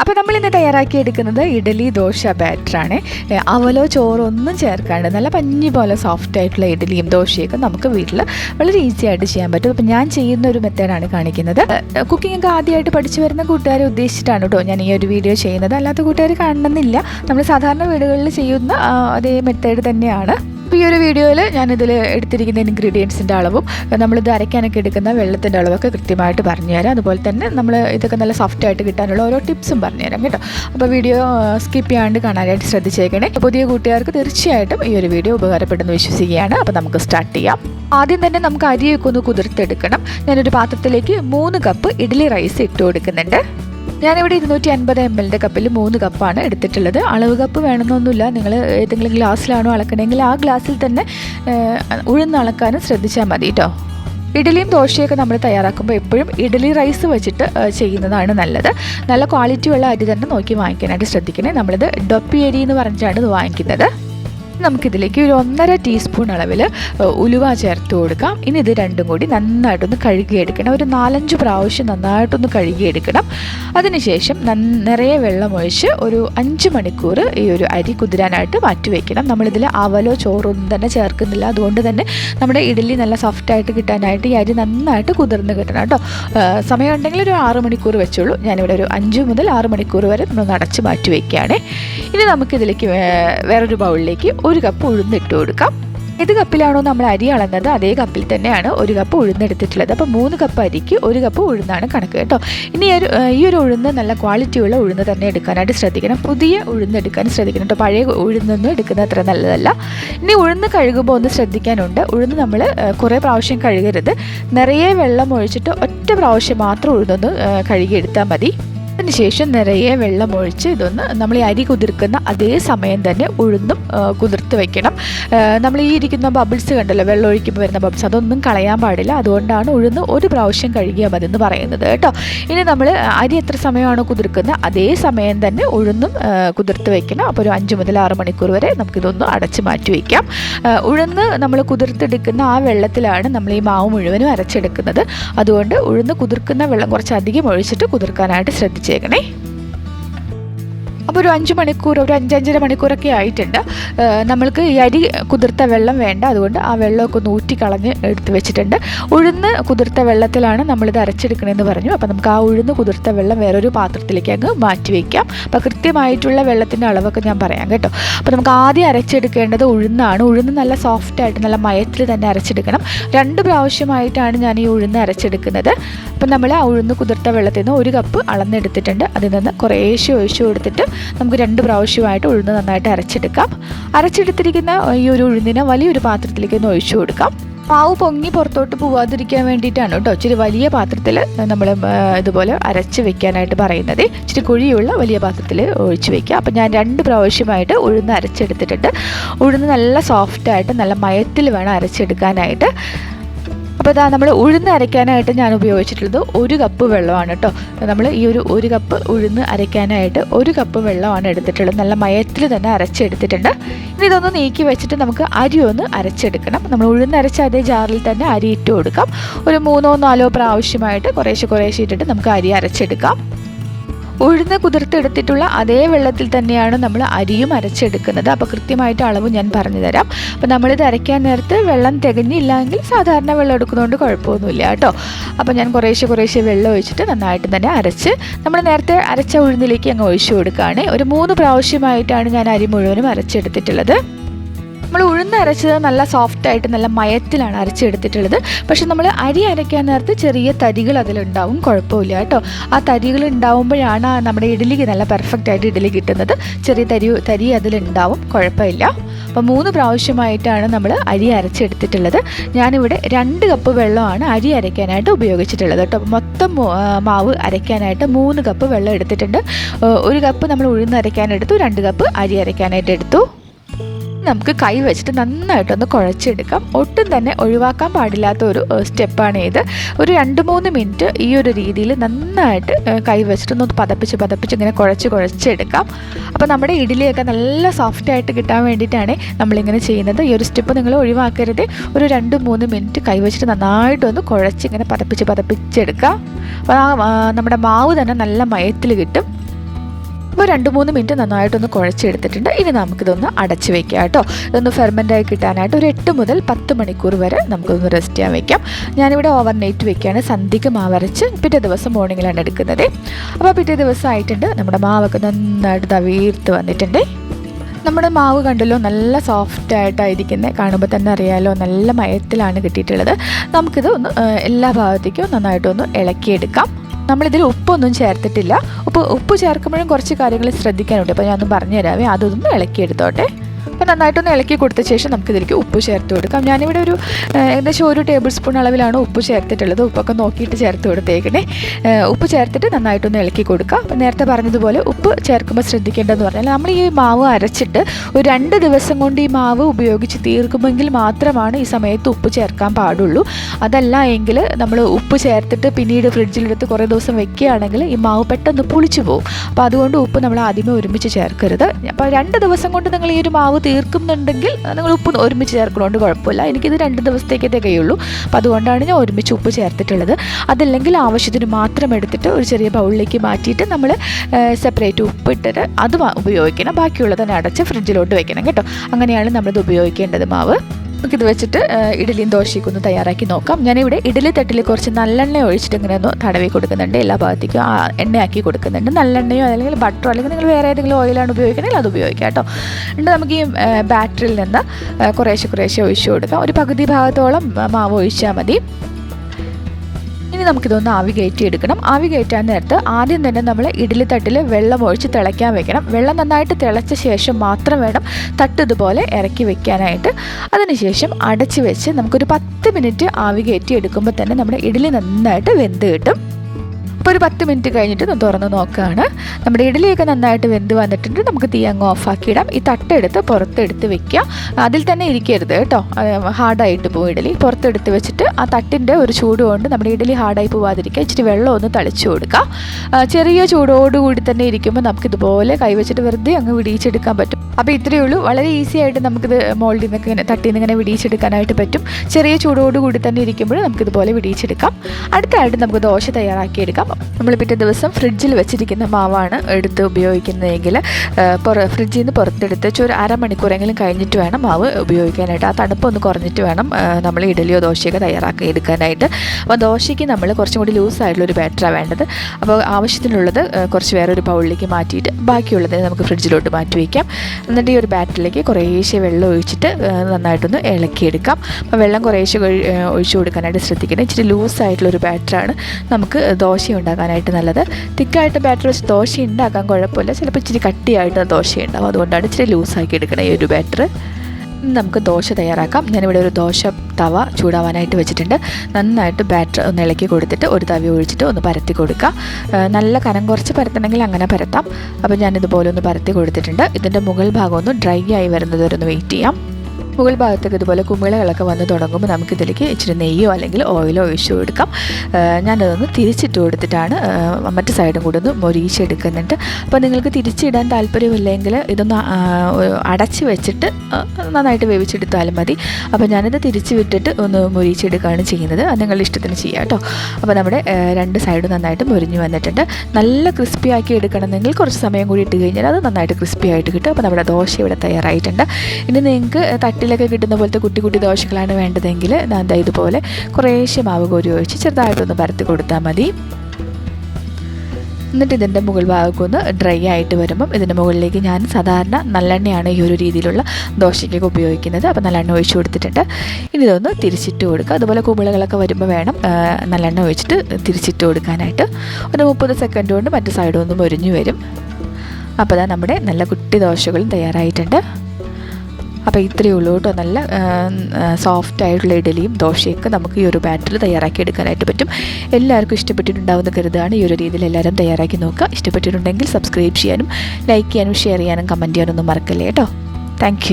അപ്പോൾ തയ്യാറാക്കി എടുക്കുന്നത് ഇഡലി ദോശ ബാറ്ററാണ്. അവലോ ചോറൊന്നും ചേർക്കാണ്ട് നല്ല പഞ്ഞി പോലെ സോഫ്റ്റ് ആയിട്ടുള്ള ഇഡലിയും ദോശയൊക്കെ നമുക്ക് വീട്ടിൽ വളരെ ഈസി ആയിട്ട് ചെയ്യാൻ പറ്റും. അപ്പോൾ ഞാൻ ചെയ്യുന്ന ഒരു മെത്തേഡാണ് കാണിക്കുന്നത്. കുക്കിംഗ് ഒക്കെ ആദ്യമായിട്ട് പഠിച്ചു വരുന്ന കൂട്ടുകാരെ ഉദ്ദേശിച്ചിട്ടാണ് കേട്ടോ ഞാൻ ഈ ഒരു വീഡിയോ ചെയ്യുന്നത്. അല്ലാത്ത കൂട്ടുകാർ കാണണമെന്നില്ല. നമ്മൾ സാധാരണ വീടുകളിൽ ചെയ്യുന്ന അതേ മെത്തേഡ് തന്നെയാണ്. അപ്പോൾ ഈ ഒരു വീഡിയോയിൽ ഞാനിതിൽ എടുത്തിരിക്കുന്ന ഇൻഗ്രീഡിയൻസിന്റെ അളവും നമ്മളിത് അരയ്ക്കാനൊക്കെ എടുക്കുന്ന വെള്ളത്തിന്റെ അളവൊക്കെ കൃത്യമായിട്ട് പറഞ്ഞുതരാം. അതുപോലെ തന്നെ നമ്മൾ ഇതൊക്കെ നല്ല സോഫ്റ്റായിട്ട് കിട്ടാനുള്ള ഓരോ ടിപ്സും പറഞ്ഞുതരാം കേട്ടോ. അപ്പോൾ വീഡിയോ സ്കിപ്പ് ചെയ്യാണ്ട് കാണാനായിട്ട് ശ്രദ്ധിച്ചേക്കണേ. പുതിയ കൂട്ടുകാർക്ക് തീർച്ചയായിട്ടും ഈ ഒരു വീഡിയോ ഉപകാരപ്പെടുന്നു വിശ്വസിക്കുകയാണ്. അപ്പോൾ നമുക്ക് സ്റ്റാർട്ട് ചെയ്യാം. ആദ്യം തന്നെ നമുക്ക് അരിയൊക്കെ ഒന്ന് കുതിർത്തെടുക്കണം. ഞാനൊരു പാത്രത്തിലേക്ക് മൂന്ന് കപ്പ് ഇഡ്ഡലി റൈസ് ഇട്ട് കൊടുക്കുന്നുണ്ട്. ഞാനിവിടെ ഇരുന്നൂറ്റി അൻപത് എം എല്ലിന്റെ കപ്പിൽ മൂന്ന് കപ്പാണ് എടുത്തിട്ടുള്ളത്. അളവ് കപ്പ് വേണമെന്നൊന്നുമില്ല. നിങ്ങൾ ഏതെങ്കിലും ഗ്ലാസ്സിലാണോ അളക്കണമെങ്കിൽ ആ ഗ്ലാസ്സിൽ തന്നെ ഉഴുന്ന് അളക്കാനും ശ്രദ്ധിച്ചാൽ മതി കേട്ടോ ഇഡലിയും ദോശയൊക്കെ നമ്മൾ തയ്യാറാക്കുമ്പോൾ എപ്പോഴും ഇഡലി റൈസ് വെച്ചിട്ട് ചെയ്യുന്നതാണ് നല്ലത്. നല്ല ക്വാളിറ്റിയുള്ള അരി തന്നെ നോക്കി വാങ്ങിക്കാനായിട്ട് ശ്രദ്ധിക്കണേ. നമ്മളിത് ഡൊപ്പി അരി എന്ന് പറഞ്ഞിട്ടാണ് ഇത് വാങ്ങിക്കുന്നത്. നമുക്കിതിലേക്ക് ഒരു ഒന്നര ടീസ്പൂൺ അളവിൽ ഉലുവ ചേർത്ത് കൊടുക്കാം. ഇനി ഇത് രണ്ടും കൂടി നന്നായിട്ടൊന്ന് കഴുകിയെടുക്കണം. ഒരു നാലഞ്ച് പ്രാവശ്യം നന്നായിട്ടൊന്ന് കഴുകിയെടുക്കണം. അതിനുശേഷം നിറയെ വെള്ളമൊഴിച്ച് ഒരു അഞ്ച് മണിക്കൂർ ഈ ഒരു അരി കുതിരാനായിട്ട് മാറ്റി വയ്ക്കണം നമ്മളിതിൽ അവലോ ചോറൊന്നും തന്നെ ചേർക്കുന്നില്ല. അതുകൊണ്ട് തന്നെ നമ്മുടെ ഇഡലി നല്ല സോഫ്റ്റായിട്ട് കിട്ടാനായിട്ട് ഈ അരി നന്നായിട്ട് കുതിർന്ന് കിട്ടണം കേട്ടോ. സമയം ഉണ്ടെങ്കിൽ ഒരു ആറ് മണിക്കൂർ വെച്ചുള്ളൂ ഞാനിവിടെ ഒരു അഞ്ച് മുതൽ ആറ് മണിക്കൂർ വരെ നമ്മൾ നടച്ച് മാറ്റി വയ്ക്കുകയാണ് ഇനി നമുക്കിതിലേക്ക് വേറൊരു ബൗളിലേക്ക് ഒരു കപ്പ് ഉഴുന്നിട്ട് കൊടുക്കാം. ഏത് കപ്പിലാണോ നമ്മൾ അരി അളന്നത് അതേ കപ്പിൽ തന്നെയാണ് ഒരു കപ്പ് ഉഴുന്നെടുത്തിട്ടുള്ളത്. അപ്പോൾ മൂന്ന് കപ്പ് അരിക്ക് ഒരു കപ്പ് ഉഴുന്നാണ് കണക്ക് കേട്ടോ. ഇനി ഒരു ഈ ഒരു ഉഴുന്ന് നല്ല ക്വാളിറ്റിയുള്ള ഉഴുന്ന് തന്നെ എടുക്കാനായിട്ട് ശ്രദ്ധിക്കണം. പുതിയ ഉഴുന്ന് എടുക്കാൻ ശ്രദ്ധിക്കണം കേട്ടോ. പഴയ ഉഴുന്നൊന്നും എടുക്കുന്നത് അത്ര നല്ലതല്ല. ഇനി ഉഴുന്ന് കഴുകുമ്പോൾ ഒന്ന് ശ്രദ്ധിക്കാനുണ്ട്. ഉഴുന്ന് നമ്മൾ കുറേ പ്രാവശ്യം കഴുകരുത്. നിറയെ വെള്ളം ഒഴിച്ചിട്ട് ഒറ്റ പ്രാവശ്യം മാത്രം ഉഴുന്നൊന്ന് കഴുകി കഴുകിയെടുത്താൽ മതി. അതിനുശേഷം നിറയെ വെള്ളം ഒഴിച്ച് ഇതൊന്ന് നമ്മൾ ഈ അരി കുതിർക്കുന്ന അതേ സമയം തന്നെ ഉഴുന്നും കുതിർത്ത് വെക്കണം. നമ്മൾ ഈ ഇരിക്കുന്ന ബബിൾസ് കണ്ടല്ലോ വെള്ളം ഒഴിക്കുമ്പോൾ വരുന്ന ബബിൾസ് അതൊന്നും കളയാൻ പാടില്ല. അതുകൊണ്ടാണ് ഉഴുന്ന് ഒരു പ്രാവശ്യം കഴുകിയാൽ മതി എന്ന് പറയുന്നത് കേട്ടോ. ഇനി നമ്മൾ അരി എത്ര സമയമാണ് കുതിർക്കുന്നത് അതേ സമയം തന്നെ ഉഴുന്നും കുതിർത്ത് വെക്കണം. അപ്പോൾ ഒരു അഞ്ച് മുതൽ ആറ് മണിക്കൂർ വരെ നമുക്കിതൊന്ന് അടച്ച് മാറ്റി വയ്ക്കാം ഉഴുന്ന് നമ്മൾ കുതിർത്തെടുക്കുന്ന ആ വെള്ളത്തിലാണ് നമ്മൾ ഈ മാവ് മുഴുവനും അരച്ചെടുക്കുന്നത്. അതുകൊണ്ട് ഉഴുന്ന് കുതിർക്കുന്ന വെള്ളം കുറച്ച് അധികം ഒഴിച്ചിട്ട് കുതിർക്കാനായിട്ട് ശ്രദ്ധിച്ചേക്കണേ അപ്പോൾ ഒരു അഞ്ച് മണിക്കൂർ ഒരു അഞ്ചഞ്ചര മണിക്കൂറൊക്കെ ആയിട്ടുണ്ട്. നമ്മൾക്ക് ഈ അരി കുതിർത്ത വെള്ളം വേണ്ട. അതുകൊണ്ട് ആ വെള്ളമൊക്കെ ഒന്ന് ഊറ്റിക്കളഞ്ഞ് എടുത്ത് വെച്ചിട്ടുണ്ട്. ഉഴുന്ന് കുതിർത്ത വെള്ളത്തിലാണ് നമ്മളിത് അരച്ചെടുക്കണമെന്ന് പറഞ്ഞു. അപ്പോൾ നമുക്ക് ആ ഉഴുന്ന് കുതിർത്ത വെള്ളം വേറൊരു പാത്രത്തിലേക്ക് അങ്ങ് മാറ്റി വയ്ക്കാം അപ്പോൾ കൃത്യമായിട്ടുള്ള വെള്ളത്തിന്റെ അളവൊക്കെ ഞാൻ പറയാം കേട്ടോ. അപ്പോൾ നമുക്ക് ആദ്യം അരച്ചെടുക്കേണ്ടത് ഉഴുന്നാണ്. ഉഴുന്ന് നല്ല സോഫ്റ്റായിട്ട് നല്ല മയത്തിൽ തന്നെ അരച്ചെടുക്കണം. രണ്ട് പ്രാവശ്യമായിട്ടാണ് ഞാൻ ഈ ഉഴുന്ന് അരച്ചെടുക്കുന്നത്. അപ്പം നമ്മൾ ആ ഉഴുന്ന് കുതിർത്ത വെള്ളത്തിൽ നിന്ന് ഒരു കപ്പ് അളന്നെടുത്തിട്ടുണ്ട്. അതിൽ നിന്ന് കുറേശ്ശെ ഒഴിച്ചു കൊടുത്തിട്ട് നമുക്ക് രണ്ട് പ്രാവശ്യമായിട്ട് ഉഴുന്ന് നന്നായിട്ട് അരച്ചെടുക്കാം. അരച്ചെടുത്തിരിക്കുന്ന ഈ ഒരു ഉഴുന്നിനെ വലിയൊരു പാത്രത്തിലേക്ക് ഒന്ന് ഒഴിച്ചു കൊടുക്കാം. പാവ് പൊങ്ങി പുറത്തോട്ട് പോവാതിരിക്കാൻ വേണ്ടിയിട്ടാണ് കേട്ടോ ഇച്ചിരി വലിയ പാത്രത്തിൽ നമ്മൾ ഇതുപോലെ അരച്ച് വെക്കാനായിട്ട് പറയുന്നത്. ഇച്ചിരി കുഴിയുള്ള വലിയ പാത്രത്തിൽ ഒഴിച്ച് വെക്കുക. അപ്പം ഞാൻ രണ്ട് പ്രാവശ്യമായിട്ട് ഉഴുന്ന് അരച്ചെടുത്തിട്ടുണ്ട്. ഉഴുന്ന് നല്ല സോഫ്റ്റായിട്ട് നല്ല മയത്തിൽ വേണം അരച്ചെടുക്കാനായിട്ട്. അപ്പോൾ ഇതാ നമ്മൾ ഉഴുന്ന് അരയ്ക്കാനായിട്ട് ഞാൻ ഉപയോഗിച്ചിട്ടുള്ളത് ഒരു കപ്പ് വെള്ളമാണ് കേട്ടോ. നമ്മൾ ഈ ഒരു ഒരു കപ്പ് ഉഴുന്ന് അരയ്ക്കാനായിട്ട് ഒരു കപ്പ് വെള്ളമാണ് എടുത്തിട്ടുള്ളത്. നല്ല മയത്തിൽ തന്നെ അരച്ചെടുത്തിട്ടുണ്ട്. ഇനി ഇതൊന്ന് നീക്കി വെച്ചിട്ട് നമുക്ക് അരി ഒന്ന് അരച്ചെടുക്കണം. നമ്മൾ ഉഴുന്ന് അരച്ച അതേ ജാറിൽ തന്നെ അരി ഇട്ട് കൊടുക്കാം. ഒരു മൂന്നോ നാലോ പ്രാവശ്യമായിട്ട് കുറേശ്ശെ കുറേശ്ശെ ഇട്ടിട്ട് നമുക്ക് അരി അരച്ചെടുക്കാം. ഉഴുന്ന് കുതിർത്തെടുത്തിട്ടുള്ള അതേ വെള്ളത്തിൽ തന്നെയാണ് നമ്മൾ അരിയും അരച്ചെടുക്കുന്നത്. അപ്പോൾ കൃത്യമായിട്ട് അളവ് ഞാൻ പറഞ്ഞു തരാം. അപ്പോൾ നമ്മളിത് അരയ്ക്കാൻ നേരത്ത് വെള്ളം തികഞ്ഞില്ല എങ്കിൽ സാധാരണ വെള്ളം എടുക്കുന്നതുകൊണ്ട് കുഴപ്പമൊന്നുമില്ല കേട്ടോ. അപ്പോൾ ഞാൻ കുറേശ്ശെ കുറേശ്ശെ വെള്ളം ഒഴിച്ചിട്ട് നന്നായിട്ട് തന്നെ അരച്ച് നമ്മൾ നേരത്തെ അരച്ച ഉഴുന്നിലേക്ക് അങ്ങ് ഒഴിച്ചു കൊടുക്കുകയാണ്. ഒരു മൂന്ന് പ്രാവശ്യമായിട്ടാണ് ഞാൻ അരി മുഴുവനും അരച്ചെടുത്തിട്ടുള്ളത്. ഉഴുന്ന് അരച്ചത് നല്ല സോഫ്റ്റ് ആയിട്ട് നല്ല മയത്തിലാണ് അരച്ചെടുത്തിട്ടുള്ളത്. പക്ഷേ നമ്മൾ അരി അരയ്ക്കാൻ നേരത്ത് ചെറിയ തരികൾ അതിലുണ്ടാവും. കുഴപ്പമില്ല കേട്ടോ. ആ തരികൾ ഉണ്ടാവുമ്പോഴാണ് നമ്മുടെ ഇഡലിക്ക് നല്ല പെർഫെക്റ്റ് ആയിട്ട് ഇഡലി കിട്ടുന്നത്. ചെറിയ തരി തരി അതിലുണ്ടാവും. കുഴപ്പമില്ല. അപ്പോൾ മൂന്ന് പ്രാവശ്യമായിട്ടാണ് നമ്മൾ അരി അരച്ചെടുത്തിട്ടുള്ളത്. ഞാനിവിടെ രണ്ട് കപ്പ് വെള്ളമാണ് അരി അരയ്ക്കാനായിട്ട് ഉപയോഗിച്ചിട്ടുള്ളത് കേട്ടോ. മൊത്തം മാവ് അരയ്ക്കാനായിട്ട് മൂന്ന് കപ്പ് വെള്ളം എടുത്തിട്ടുണ്ട്. ഒരു കപ്പ് നമ്മൾ ഉഴുന്ന് അരയ്ക്കാനെടുത്തു. രണ്ട് കപ്പ് അരി അരയ്ക്കാനായിട്ട് എടുത്തു. നമുക്ക് കൈ വെച്ചിട്ട് നന്നായിട്ടൊന്ന് കുഴച്ചെടുക്കാം. ഒട്ടും തന്നെ ഒഴിവാക്കാൻ പാടില്ലാത്ത ഒരു സ്റ്റെപ്പാണ് ഇത്. ഒരു രണ്ട് മൂന്ന് മിനിറ്റ് ഈ ഒരു രീതിയിൽ നന്നായിട്ട് കൈ വെച്ചിട്ടൊന്ന് പതപ്പിച്ച് പതപ്പിച്ച് ഇങ്ങനെ കുഴച്ച് കുഴച്ചെടുക്കാം. അപ്പോൾ നമ്മുടെ ഇഡലിയൊക്കെ നല്ല സോഫ്റ്റ് ആയിട്ട് കിട്ടാൻ വേണ്ടിയിട്ടാണ് നമ്മളിങ്ങനെ ചെയ്യുന്നത്. ഈ ഒരു സ്റ്റെപ്പ് നിങ്ങൾ ഒഴിവാക്കരുത്. ഒരു രണ്ട് മൂന്ന് മിനിറ്റ് കൈ വെച്ചിട്ട് നന്നായിട്ടൊന്ന് കുഴച്ച് ഇങ്ങനെ പതപ്പിച്ച് പതപ്പിച്ചെടുക്കാം. അപ്പോൾ നമ്മുടെ മാവ് തന്നെ നല്ല മയത്തിൽ കിട്ടും. അപ്പോൾ രണ്ട് മൂന്ന് മിനിറ്റ് നന്നായിട്ടൊന്ന് കുഴച്ചെടുത്തിട്ടുണ്ട്. ഇനി നമുക്കിതൊന്ന് അടച്ച് വെക്കാം കേട്ടോ. ഇതൊന്ന് ഫെർമെന്റായി കിട്ടാനായിട്ട് ഒരു എട്ട് മുതൽ പത്ത് മണിക്കൂർ വരെ നമുക്കൊന്ന് റെസ്റ്റ് ചെയ്യാൻ വെക്കാം. ഞാനിവിടെ ഓവർ നൈറ്റ് വെക്കുകയാണ്. സന്ധിക്ക് മാവരച്ച് പിറ്റേ ദിവസം മോർണിംഗിലാണ് എടുക്കുന്നത്. അപ്പോൾ പിറ്റേ ദിവസം ആയിട്ടുണ്ട്. നമ്മുടെ മാവൊക്കെ നന്നായിട്ട് തവീർത്ത് വന്നിട്ടുണ്ട്. നമ്മുടെ മാവ് കണ്ടല്ലോ നല്ല സോഫ്റ്റ് ആയിട്ടായിരിക്കുന്നത് കാണുമ്പോൾ തന്നെ അറിയാലോ നല്ല മയത്തിലാണ് കിട്ടിയിട്ടുള്ളത്. നമുക്കിത് ഒന്ന് എല്ലാ ഭാഗത്തേക്കും നന്നായിട്ടൊന്ന് ഇളക്കിയെടുക്കാം. നമ്മളിതിൽ ഉപ്പൊന്നും ചേർത്തിട്ടില്ല. ഉപ്പ് ഉപ്പ് ചേർക്കുമ്പോഴും കുറച്ച് കാര്യങ്ങൾ ശ്രദ്ധിക്കാനുണ്ട്. അപ്പോൾ ഞാനൊന്ന് പറഞ്ഞു തരാമേ അതൊന്നും ഇളക്കിയെടുത്തോട്ടെ. അപ്പോൾ നന്നായിട്ടൊന്ന് ഇളക്കി കൊടുത്ത ശേഷം നമുക്കിതിലേക്ക് ഉപ്പ് ചേർത്ത് കൊടുക്കാം. ഞാനിവിടെ ഒരു ഏകദേശം ഒരു ടേബിൾ സ്പൂൺ അളവിലാണ് ഉപ്പ് ചേർത്തിട്ടുള്ളത്. ഉപ്പൊക്കെ നോക്കിയിട്ട് ചേർത്ത് കൊടുത്തേക്കണേ. ഉപ്പ് ചേർത്തിട്ട് നന്നായിട്ടൊന്ന് ഇളക്കി കൊടുക്കുക അപ്പോൾ നേരത്തെ പറഞ്ഞതുപോലെ ഉപ്പ് ചേർക്കുമ്പോൾ ശ്രദ്ധിക്കേണ്ടതെന്ന് പറഞ്ഞാൽ നമ്മൾ ഈ മാവ് അരച്ചിട്ട് ഒരു രണ്ട് ദിവസം കൊണ്ട് ഈ മാവ് ഉപയോഗിച്ച് തീർക്കുമെങ്കിൽ മാത്രമാണ് ഈ സമയത്ത് ഉപ്പ് ചേർക്കാൻ പാടുള്ളൂ. അതല്ല എങ്കിൽ നമ്മൾ ഉപ്പ് ചേർത്തിട്ട് പിന്നീട് ഫ്രിഡ്ജിലെടുത്ത് കുറേ ദിവസം വെക്കുകയാണെങ്കിൽ ഈ മാവ് പെട്ടെന്ന് പുളിച്ചു പോകും അപ്പോൾ അതുകൊണ്ട് ഉപ്പ് നമ്മൾ ആദ്യമേ ഒരുമിച്ച് ചേർക്കരുത്. അപ്പോൾ രണ്ട് ദിവസം കൊണ്ട് നിങ്ങൾ ഈ ഒരു മാവ് തീർക്കുന്നുണ്ടെങ്കിൽ നിങ്ങൾ ഉപ്പ് ഒരുമിച്ച് ചേർക്കണോണ്ട് കുഴപ്പമില്ല. എനിക്കിത് രണ്ട് ദിവസത്തേക്കേ തികയുള്ളൂ അപ്പോൾ അതുകൊണ്ടാണ് ഞാൻ ഒരുമിച്ച് ഉപ്പ് ചേർത്തിട്ടുള്ളത്. അതല്ലെങ്കിൽ ആവശ്യത്തിന് മാത്രം എടുത്തിട്ട് ഒരു ചെറിയ ബൗളിലേക്ക് മാറ്റിയിട്ട് നമ്മൾ സെപ്പറേറ്റ് ഉപ്പ് ഇട്ടിട്ട് അത് ഉപയോഗിക്കണം. ബാക്കിയുള്ളത് തന്നെ അടച്ച് ഫ്രിഡ്ജിലോട്ട് വെക്കണം കേട്ടോ. അങ്ങനെയാണ് നമ്മളിത് ഉപയോഗിക്കേണ്ടത് മാവ്. നമുക്കിത് വെച്ചിട്ട് ആ, ഇഡലിയും ദോശയൊക്കെ ഒന്ന് തയ്യാറാക്കി നോക്കാം. ഞാനിവിടെ ഇഡലി തട്ടിൽ കുറച്ച് നല്ലെണ്ണ ഒഴിച്ചിട്ട് ഇങ്ങനെ ഒന്ന് തടവി കൊടുക്കുന്നുണ്ട്. എല്ലാ ഭാഗത്തേക്കും എണ്ണയാക്കി കൊടുക്കുന്നുണ്ട്. നല്ലെണ്ണയോ അല്ലെങ്കിൽ ബട്ടറോ അല്ലെങ്കിൽ നിങ്ങൾ വേറെ ഏതെങ്കിലും ഓയിലാണ് ഉപയോഗിക്കണമെങ്കിൽ അത് ഉപയോഗിക്കാം കേട്ടോ. എന്നിട്ട് നമുക്ക് ഈ ബാറ്ററിൽ നിന്ന് കുറേശ്ശെ കുറേശ്ശെ ഒഴിച്ചു കൊടുക്കാം. ഒരു പകുതി ഭാഗത്തോളം മാവ് ഒഴിച്ചാൽ മതി. ഇനി നമുക്കിതൊന്ന് ആവി കയറ്റി എടുക്കണം ആവി കയറ്റാൻ നേരത്ത് ആദ്യം തന്നെ നമ്മൾ ഇഡ്ഡലി തട്ടിൽ വെള്ളം ഒഴിച്ച് തിളയ്ക്കാൻ വെക്കണം. വെള്ളം നന്നായിട്ട് തിളച്ച ശേഷം മാത്രം വേണം തട്ട് ഇതുപോലെ ഇറക്കി വെക്കാനായിട്ട്. അതിനുശേഷം അടച്ച് വെച്ച് നമുക്കൊരു പത്ത് മിനിറ്റ് ആവി കയറ്റി എടുക്കുമ്പോൾ തന്നെ നമ്മുടെ ഇഡ്ഡലി നന്നായിട്ട് വെന്ത് കിട്ടും. അപ്പോൾ ഒരു പത്ത് മിനിറ്റ് കഴിഞ്ഞിട്ട് ഒന്ന് തുറന്ന് നോക്കുകയാണ് നമ്മുടെ ഇഡലിയൊക്കെ നന്നായിട്ട് വെന്ത് വന്നിട്ടുണ്ട്. നമുക്ക് തീ അങ്ങ് ഓഫാക്കിയിടാം ഈ തട്ടെടുത്ത് പുറത്തെടുത്ത് വെക്കാം അതിൽ തന്നെ ഇരിക്കരുത് കേട്ടോ. ഹാർഡായിട്ട് പോകും ഇഡലി പുറത്തെടുത്ത് വെച്ചിട്ട് ആ തട്ടിന്റെ ഒരു ചൂട് കൊണ്ട് നമ്മുടെ ഇഡലി ഹാർഡായി പോവാതിരിക്കുക. ഇച്ചിരി വെള്ളം ഒന്ന് തളിച്ചു കൊടുക്കുക. ചെറിയ ചൂടോടുകൂടി തന്നെ ഇരിക്കുമ്പോൾ നമുക്കിതുപോലെ കൈവച്ചിട്ട് വെറുതെ അങ്ങ് വിടിയിച്ചെടുക്കാൻ പറ്റും. അപ്പോൾ ഇത്രയേ ഉള്ളൂ. വളരെ ഈസി ആയിട്ട് നമുക്കിത് മോൾഡിൽ നിന്നൊക്കെ ഇങ്ങനെ തട്ടിൽ നിന്ന് ഇങ്ങനെ വിടിയിച്ചെടുക്കാനായിട്ട് പറ്റും. ചെറിയ ചൂടോടുകൂടി തന്നെ ഇരിക്കുമ്പോൾ നമുക്കിതുപോലെ വിടിയിച്ചെടുക്കാം. അടുത്തായിട്ട് നമുക്ക് ദോശ തയ്യാറാക്കിയെടുക്കാം. നമ്മൾ പിറ്റേ ദിവസം ഫ്രിഡ്ജിൽ വെച്ചിരിക്കുന്ന മാവാണ് എടുത്ത് ഉപയോഗിക്കുന്നതെങ്കിൽ പുറ ഫ്രിഡ്ജിൽ നിന്ന് പുറത്തെടുത്ത് ഒരു അരമണിക്കൂറെങ്കിലും കഴിഞ്ഞിട്ട് വേണം മാവ് ഉപയോഗിക്കാനായിട്ട്. ആ തണുപ്പൊന്ന് കുറഞ്ഞിട്ട് വേണം നമ്മൾ ഇഡലിയോ ദോശയൊക്കെ തയ്യാറാക്കി എടുക്കാനായിട്ട്. അപ്പോൾ ദോശയ്ക്ക് നമ്മൾ കുറച്ചും കൂടി ലൂസായിട്ടുള്ള ഒരു ബാറ്ററാണ് വേണ്ടത്. അപ്പോൾ ആവശ്യത്തിനുള്ളത് കുറച്ച് വേറൊരു ബൗളിലേക്ക് മാറ്റിയിട്ട് ബാക്കിയുള്ളത് നമുക്ക് ഫ്രിഡ്ജിലോട്ട് മാറ്റി വയ്ക്കാം. എന്നിട്ട് ഈ ഒരു ബാറ്ററിലേക്ക് കുറേശ്ശെ വെള്ളം ഒഴിച്ചിട്ട് നന്നായിട്ടൊന്ന് ഇളക്കിയെടുക്കാം. അപ്പോൾ വെള്ളം കുറേശ്ശെ ഒഴി- ഒഴിച്ചു കൊടുക്കാനായിട്ട് ശ്രദ്ധിക്കണം. ഇച്ചിരി ലൂസായിട്ടുള്ളൊരു ബാറ്ററാണ് നമുക്ക് ദോശ ഉണ്ടാക്കാനായിട്ട് നല്ലത്. തിക്കായിട്ട് ബാറ്റർ വെച്ച് ദോശ ഉണ്ടാക്കാൻ കുഴപ്പമില്ല. ചിലപ്പോൾ ഇച്ചിരി കട്ടിയായിട്ട് ദോശ ഉണ്ടാവും. അതുകൊണ്ടാണ് ഇച്ചിരി ലൂസാക്കി എടുക്കണം ഈ ഒരു ബാറ്റർ നമുക്ക് ദോശ തയ്യാറാക്കാം. ഞാനിവിടെ ഒരു ദോശ തവ ചൂടാവാനായിട്ട് വെച്ചിട്ടുണ്ട്. നന്നായിട്ട് ബാറ്റർ ഒന്ന് ഇളക്കി കൊടുത്തിട്ട് ഒരു തവി ഒഴിച്ചിട്ട് ഒന്ന് പരത്തി കൊടുക്കുക നല്ല കനം കുറച്ച് പരത്തണമെങ്കിൽ അങ്ങനെ പരത്താം. അപ്പോൾ ഞാനിതുപോലെ ഒന്ന് പരത്തി കൊടുത്തിട്ടുണ്ട്. ഇതിന്റെ മുകൾ ഭാഗം ഒന്ന് ഡ്രൈ ആയി വരുന്നത് വരെ ഒന്ന് വെയിറ്റ് ചെയ്യാം. മുകൾ ഭാഗത്തേക്ക് ഇതുപോലെ കുമിളകളൊക്കെ വന്ന് തുടങ്ങുമ്പോൾ നമുക്കിതിലേക്ക് ഇച്ചിരി നെയ്യോ അല്ലെങ്കിൽ ഓയിലോ ഒഴിച്ചു കൊടുക്കാം. ഞാനതൊന്ന് തിരിച്ചിട്ട് കൊടുത്തിട്ടാണ് മറ്റ് സൈഡും കൂടെ ഒന്ന് മൊരീച്ചെടുക്കുന്നുണ്ട് അപ്പോൾ നിങ്ങൾക്ക് തിരിച്ചിടാൻ താല്പര്യമില്ലെങ്കിൽ ഇതൊന്ന് അടച്ച് വെച്ചിട്ട് നന്നായിട്ട് വേവിച്ചെടുത്താലും മതി. അപ്പോൾ ഞാനിത് തിരിച്ച് വിട്ടിട്ട് ഒന്ന് മൊരീച്ചെടുക്കുകയാണ് ചെയ്യുന്നത്. അത് നിങ്ങളുടെ ഇഷ്ടത്തിന് ചെയ്യാം കേട്ടോ. അപ്പോൾ നമ്മുടെ രണ്ട് സൈഡും നന്നായിട്ട് മൊരിഞ്ഞ് വന്നിട്ടുണ്ട്. നല്ല ക്രിസ്പി ആക്കി എടുക്കണമെങ്കിൽ കുറച്ച് സമയം കൂടി ഇട്ട് കഴിഞ്ഞാൽ അത് നന്നായിട്ട് ക്രിസ്പി ആയിട്ട് കിട്ടും. അപ്പോൾ നമ്മുടെ ദോശ ഇവിടെ തയ്യാറായിട്ടുണ്ട്. ഇനി നിങ്ങൾക്ക് തട്ടിലൊക്കെ കിട്ടുന്ന പോലത്തെ കുട്ടി കുട്ടി ദോശകളാണ് വേണ്ടതെങ്കിൽ എന്താ ഇതുപോലെ കുറേശ്ശെ മാവ് കോരി ഒഴിച്ച് ചെറുതായിട്ടൊന്ന് പരത്തി കൊടുത്താൽ മതി. എന്നിട്ട് ഇതിന്റെ മുകൾ ഭാഗമൊക്കെ ഒന്ന് ഡ്രൈ ആയിട്ട് വരുമ്പം ഇതിന്റെ മുകളിലേക്ക് ഞാൻ സാധാരണ നല്ലെണ്ണയാണ് ഈ ഒരു രീതിയിലുള്ള ദോശയ്ക്കൊക്കെ ഉപയോഗിക്കുന്നത്. അപ്പോൾ നല്ലെണ്ണ ഒഴിച്ച് കൊടുത്തിട്ടുണ്ട്. ഇനി ഇതൊന്ന് തിരിച്ചിട്ട് കൊടുക്കുക. അതുപോലെ കുമിളകളൊക്കെ വരുമ്പോൾ വേണം നല്ലെണ്ണ ഒഴിച്ചിട്ട് തിരിച്ചിട്ട് കൊടുക്കാനായിട്ട്. ഒരു മുപ്പത് സെക്കൻഡ് കൊണ്ട് മറ്റു സൈഡൊന്നും ഒരിഞ്ഞു വരും. അപ്പോൾ അതാ നമ്മുടെ നല്ല കുട്ടി ദോശകളും തയ്യാറായിട്ടുണ്ട്. അപ്പോൾ ഇത്രയേ ഉള്ളൂ കേട്ടോ. നല്ല സോഫ്റ്റ് ആയിട്ടുള്ള ഇഡലിയും ദോശയൊക്കെ നമുക്ക് ഈ ഒരു ബാറ്ററിൽ തയ്യാറാക്കി എടുക്കാനായിട്ട് പറ്റും. എല്ലാവർക്കും ഇഷ്ടപ്പെട്ടിട്ടുണ്ടാവുന്ന കരുതാണ് ഈ ഒരു രീതിയിൽ എല്ലാവരും തയ്യാറാക്കി നോക്കുക. ഇഷ്ടപ്പെട്ടിട്ടുണ്ടെങ്കിൽ സബ്സ്ക്രൈബ് ചെയ്യാനും ലൈക്ക് ചെയ്യാനും ഷെയർ ചെയ്യാനും കമന്റ് ചെയ്യാനൊന്നും മറക്കല്ലേ കേട്ടോ. താങ്ക്